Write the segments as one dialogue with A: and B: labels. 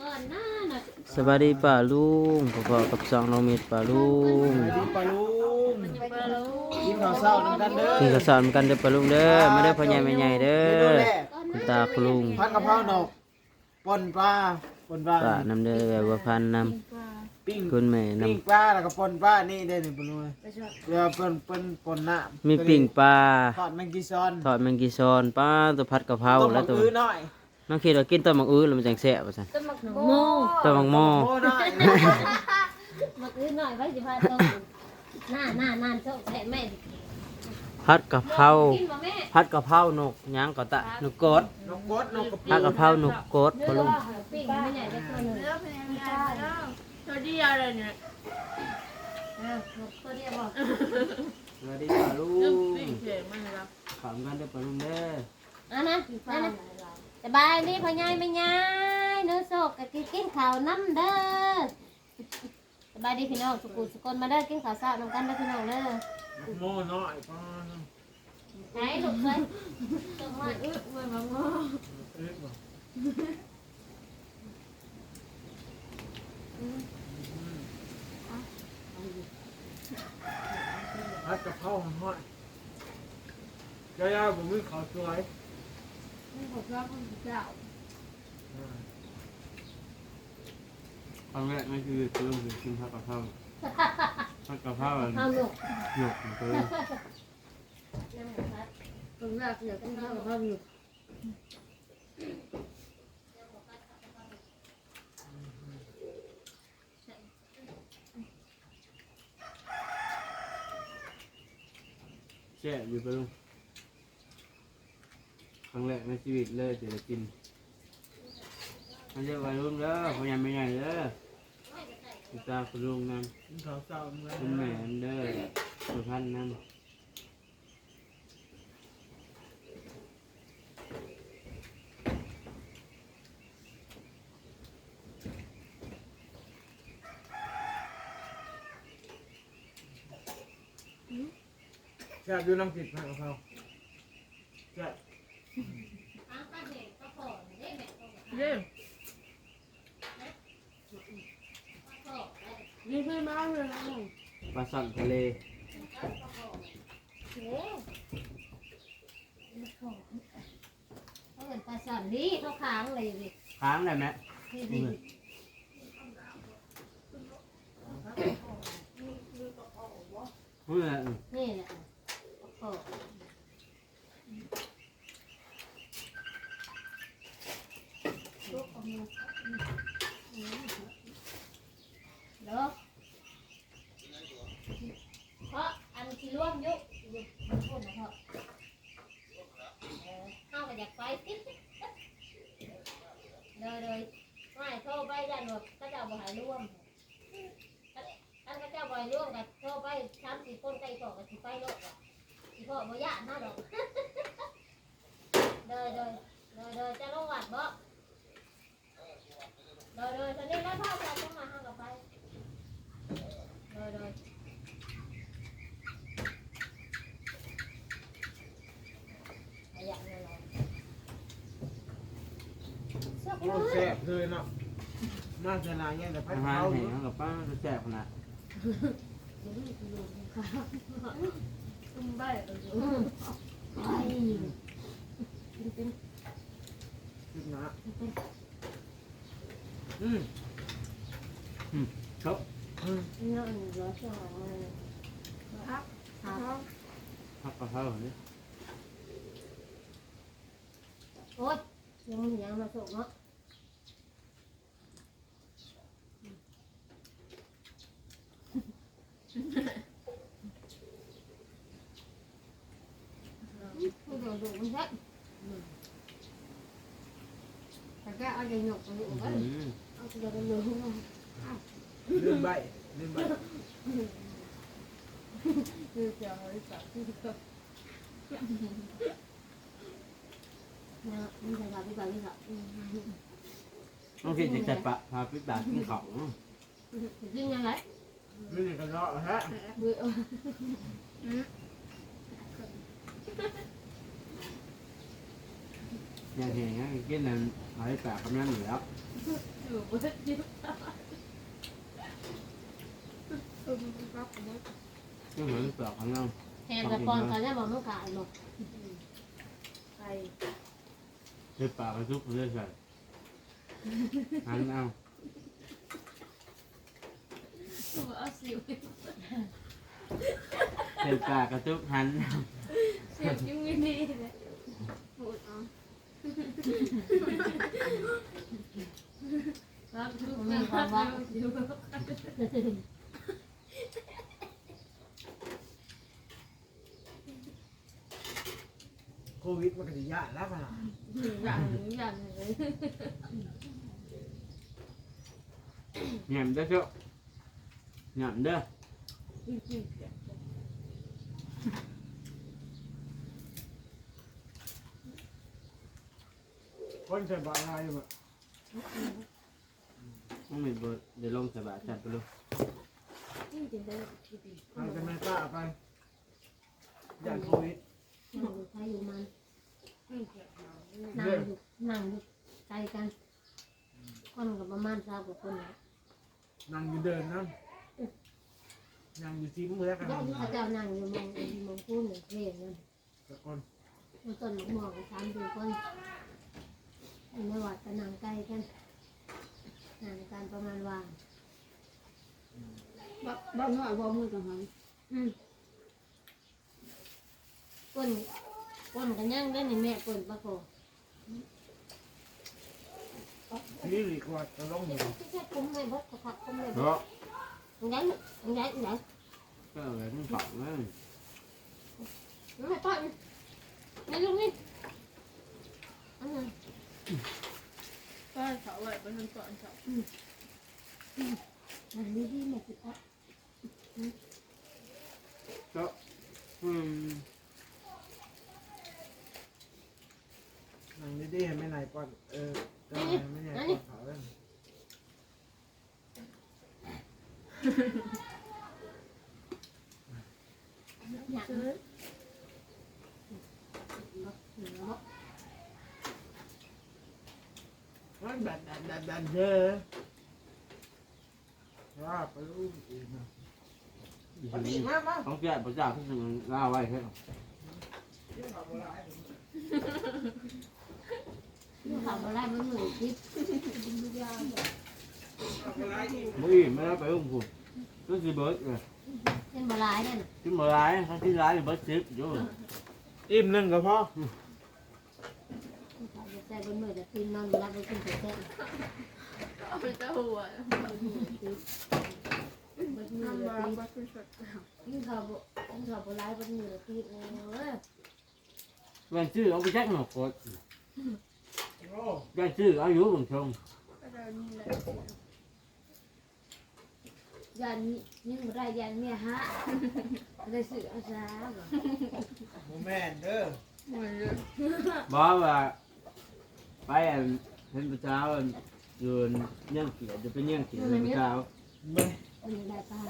A: ก่อนนะน่ะ
B: สวัสดีป้าลุงพ่อๆกับสองน้องเม็ดป้าลุง
C: สวัสดีปลาลุง
A: มันยังบ่รู้
C: กินข้าวเช้านำกันเด้อ
B: กินข้าวสารกันเด้อป้าลุงเด้อมาเด้อพ่อใหญ่แม่ใหญ่เด้
C: เมนู
B: อ
C: แรก
B: คุณตาคุณลุง
C: ผัดกะเพรานกป่นปลาป่นปลา
B: ป้านํเด้อแบบว่าพันน
C: ปิ้งำ
B: คุณแม่น
C: ปิ้งปลาแล้วก็ป่นปลานี่ได้นี่ปลาลุงเดี๋ยวเปิ้นเปิ้นป่นน้ำำ
B: มีปิ้งปลา
C: ทอดแมงกีซอน
B: ทอดแมงกีซอนป้าตัวผัดกะเพรา
C: ต้ม
B: แล้ว
C: มะ
B: ตัว
C: อื้อหน่อย
B: น้องคิดว่ากินต้มมักอื้อแล้วมันจังแซ่บว่าซั่น
A: ต้นมักโม่
B: ต้มมักหม้อ
C: โอ้หน่อย
A: มักอื้อหน่อยไว้สิพาต้มหน้าหน้าหน้าโชคแท้แม่
B: ผัดกะเพรา
A: กินบ่แม่
B: ผัดกะเพรานกหยังก็ตะนกกด
C: นกกดนกกระ
B: ผัดกะเพรานกกด
A: เนื้
B: ป้า
A: อ
B: ลุง
A: ว่าปิ้งไม่ใหญ่ได้ตัวหนึง
D: ตัวเดียวเลยเนี่ย
A: เออตัวเดียวบ่
B: สวัสดีป้าลุ
D: นึก
B: ง
D: สิ่งเสียงมันเลยครับ
B: ขามกันเด้อป้าลุงเด้อ
A: อะนะนั่นนะ สบายดีพ่อใหญ่แม่ใหญ่เนื้อโชคก็กินกินข้าวน้ำเด้อสบายดีพี่น้องสุกุสุกนมาเด้อกินข้าวเช้านำกันเด้อพี่น้องเด้อ
C: โม่หน่อยปลา
A: ไหนลูกเอ้ยต้มมา
D: อึ๊บมันมาง้อ
C: เอ้ยบ่ผัดกะเพราหน่อยยายๆผมมีข้าวสวย
D: นี่ผมชอบคนเจ้า
B: ครั้งแรกนั่นคือตัวคือกินผัดกะเพราผัดกะเพราอัน
A: เอาลูก
B: หยกของตัว
A: น้ำหมูพัด
D: คนแรกเสียกันเท่ากับเขาอยู่
B: แช่อยู่ปะลุง รั้งแรกในชีวิตเลยที่ได้กินมันจะวัยรุ่นเด้อพยายามไม่ใหญ่เด้อคุณตาคุณลุงนั่น
C: กินข้าวเช้าเมื่อ
B: คุณแม่นั่นเด้อคุณพันนั่น
C: แซ่บอยู่น้ำผิดผัดกะเพราแซ่บ
A: อ้าวป้า เด็กก็พอได้แม่ก็พอ
D: เรื่อง
A: พอได้
D: นี่คือน้องเลยนะมึง
B: ปลาสั่นทะเล
A: เอ๊ะเขาเป็นปลาสอนดีเขาค้างเลยดิ
B: ค้างได้ไหม
A: นี่ดิ
B: เมื่อ
A: นี่แหละ เด้อเพราะอันที่ร่วมยุกอยู่บนคนนะพ่อเออเข้าไปอยากไปติ๊ดเลยเลยไม่โทรไปยันว่าก็จะเอาไปหายร่วมอันก็เจ้าบอยร่วมกับโทรไปสามสี่คนใกล้ต่อกับสิไปโลกอะสิพ่อบ่ยะน่าดอกเดยเดยเดยเดยจะลงวัดบ่เดยเดยตอนนี้แล้วพ่อจะต้องมาห้างกับไปเดยเดยขยันเลยเหรอเสื้อ
C: โอ้
A: ผ้า
C: แซ่บเลยเนาะ น่าจะนานยังแต่ผัด
B: อากะหาร
C: เพรา
B: แห้งกับป้าจะแซ่บขนาด
D: ตุ้มใบเออ
A: อืมไอ้กินเป็น
C: ขึ้นนะอืม
B: ครับ
C: อืม
A: เนื้อหนึ่งร้อยสองเลย
D: ครับครับ
B: ผักกะเพราเนี่ย
A: โอ๊ยยังมียังมาส่งเนาะผู้ดูดูมันแท้แต่แกเอาใจหยกไปอยู่ก็
B: อืม
A: เอาใจกันเลย
C: ลืมใบลืมใบ
D: คือเสียงบริษัทที่ก็
A: เนี่ยมันใส่บาตรไปบาตรไปค่ะ
B: น้องคิดจะจัดปะพาพิบากินของ
A: กินยังไง
C: ไม่ได้กระเทาะฮะ
A: เบื่อ
B: อย่างแห้งกินนั่นหายปากกำลังอยู่แล้ว
A: เอ
D: ยู่บนยิ้มเออมันรับผมว่า
B: ก็เหมือนปลอกของเรา
A: แทนกระปอนเขาจะบอกมันขายหมด
D: ใคร
B: เฮ็ดปากกระทุกเรื่อยใส่หันเอา
D: ตัวเอาสิว
B: เฮ็ดปากกระทุกหันเอา
D: เสียบยิ้มวินี่เลยพูดเอา รับทุกอย่างรับอยู่
C: โควิดมันก็จะยากแล้วขนา
D: อย่างอย่างเลย
B: แหนมเด้อเจ้าแหนมเด้อ
D: จริงๆเนี่ย
C: คนใส่บาตรอะไรแบบ
B: ต้องมีเบิดเดี๋ยวลงใส่บาตรจัดไปเลย
D: จริงๆได้ที่ดี
C: ทางจะไม่กล้าไปยากโควิด
A: นั่งอยู่ใครอยู่มัน
D: อืมเกี่ยวกับ
A: นั่งอยู่นั่งอยู่ไกลกัน คนกับประมาณสามกว่าคนนะ
C: นั่งอยู่เดินนั่งนั่งอยู่ซิมเมื่อกัน
A: ย่าที่เขาเจ้านั่งอยู่มองมองพูนเนี่ยเรียนนั่น
C: แต่คน
A: มันต้นมองสามสี่คน ไม่วัดก็นั่งใกล้กันนั่งกันประมาณว่า
D: บ้านหน่อยพอมือกับหัน
A: อืมก้นก้นกันยังได้ในแม่ก้นปะโก
C: นี่หลีกว่าจะลงอยู่
A: ที่แค่คุ้มไม่บดขับคุ้มไม่บ
B: เพราะ
A: ดยังไงยังไงยังไง
B: ก็เอาไว้มันฝังเลย
A: ไม่ต้อนนี่ลูกนี่อันนั้น
D: ก็เขาไว้บนทันก่อนเขา
A: อันนี้ที่แม่ติดอะก็
B: อืม
C: หลังดีๆให้ไม่ไหนก่อน เออเจะไม่ไหนก่อนเขาเลย
A: อยาก
D: ซื้อ
C: มัน ดันดันดันดันเยอะว่าไปรู้อีกนะ
B: อีก
C: ปฏิมามา
B: ต้องแก้พระจ้าที่ถึงล่าไว้แค่
A: ขับอะไรมันเหมือนคิดไม่
B: ออี้ไม่ได้ไปอุ้มผมก็คือเบิร์ดเลย
A: เป็นบลายเนี่ย
B: ที่มาร้ายทั้งที่ร้ายเบิร์ดซิปอยู่
C: อิ่มหนึ่งก็พอ
A: ใจบนมือจะกินนอนรับไปกินเสร็จ
D: เอาไปเจ้าหัว
A: บนมือ
D: ทำ
A: จะ
D: มา
A: กิน
D: บ้านคือสด
A: ยิ่งเขายิ่งเขาบลายบนมือจะกินโอ้ย
B: แม่ชื่อเอาไปแจ็คหนกกด
C: โอ้
B: แม่ชื่ออายุบางชง
D: ก็จะนี่แหละ
A: ยันยิ่งไรยันเมียฮะได้สื่อเอาสาบ่
C: โมแม่นเด้อ
D: เหมือนเลย
B: บอกว่า ไปอันเห็นพระเจ้าอันยืนย่างเขียดจะเป็นย่างเขียดเห็นพระเจ้า
C: ไม่
A: มันได้ป้า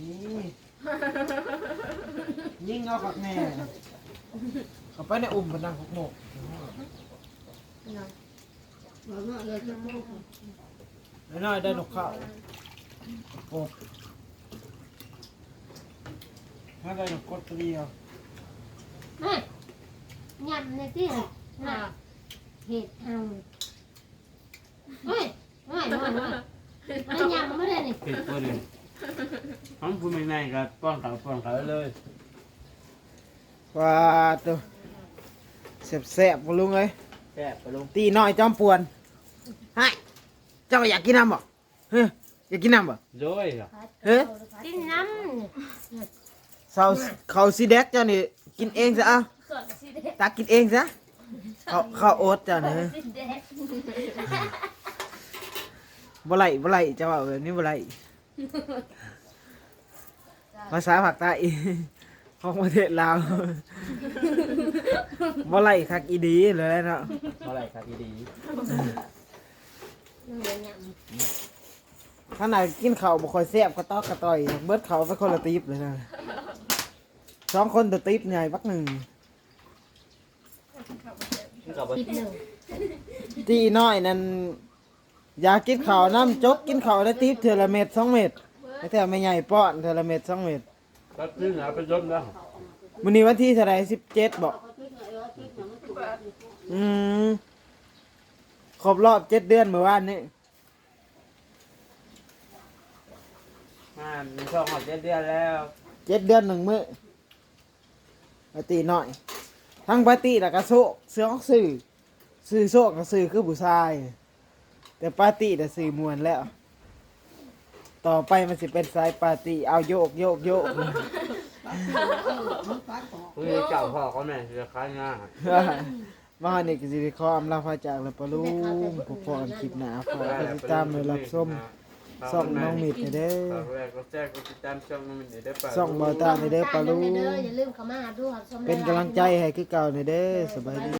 C: นี่ยิ่งเอาขักแน่เขาไปในอุ่มพนังหกโมก
A: เนาะบอกว่าเลยจะพูด
C: น้อยๆได้นกเขากบถ้าได้นกกดตัวเดียว
A: แม่ยำในที่น่ะ เห็ดเอาเฮ้ยเฮ้ยเฮ้ยเฮ้ยมันยำไม่ได้นี่
B: เห็ดตัวหนึ่งทั้งผู้มีในกับป้อนเขาป้อนเขาเลย
C: ว้าตัวแสบๆบ่ลุงเอ้ย
B: แซ่บไปลง
C: ตีน้อยจอมปวนให้เจ้าอยากกินน้ำบ่เฮ้ยอยากกินน้ำบ่
B: โด้ยเหรอ
C: เฮ้ย
A: กินน้ำ
C: เสาเขาซีเด็กเจ้านี่กินเองซะเอาตักกินเองซะ เขาเขาโอ๊ตเจ้านี่
A: สีแดง
C: บ่ไหลบ่ไหลเจ้าว่าแบบนี้บ่ไหลภาษาภาคใต้ของประเทศลาวบ่ไหลคักอีดีเลยเนาะ
B: เท่าไหร่ครับดี
A: มันเลยย
C: ขนาดกินข้าวบ่ค่อยแซ่บก็ตอกกระต่อย เบิดข้าวไปคนละติ๊บเลยนะสองคนตัวติ๊บใหญ่บักหนึ่ง
B: ๆ กับำ
A: ติดหนึ่ง
C: ตีน้อยนั่นอยากกินข้าวน้ำจกกินข้าวได้ติบเทอละเม็ดสองเม็ดไม่แต่ไม่ใหญ่ป้อนเทอละเม็ดสองเม็ด
B: ก็ขึ้นหาไปยมแล้ว
C: มื้อนี้วันที่เท่าไหร่สิบเจ็ดบอกอืมครบรอบเจ็ดเดือนเมื่อวานนี้
B: อ่ามีช่องหอดเจ็ดเดือนแล้ว
C: เจ็ดเดือนหนึ่งมื้อปาร์ตี้หน่อย ทั้งปาร์ตี้แล้วก็โซกเสื้อของสื่อสื่อโซกกับสื่อคือผู้ชาย แต่ปาร์ตี้แต่สื่อมวนแล้ว ต่อไปมันสิเป็นสายปาร์ตี้เอาโยกโยกโยก
B: พรุ่งนี้เจ้าพ่อเขาแม่จะค้ายงาน
C: มาเนี่ก็สิได้ขออำลาพระจากแล้วปะลุงพบกันคลิปหน้าฝากกดติดตามและรับชม ส่องน้องมิดให้เด้อ
B: ฝากแรกก็แจ้งก็ติดตามช่องน้องมิดให้ได้ป่ะ
C: ส่องเบาตาให้เด้อปะลุง
A: เด้ออย่าลืมเข้ามาหาดูหาชม
C: เป็นกำลังใจให้คือเก่าให้เด้อสบายดี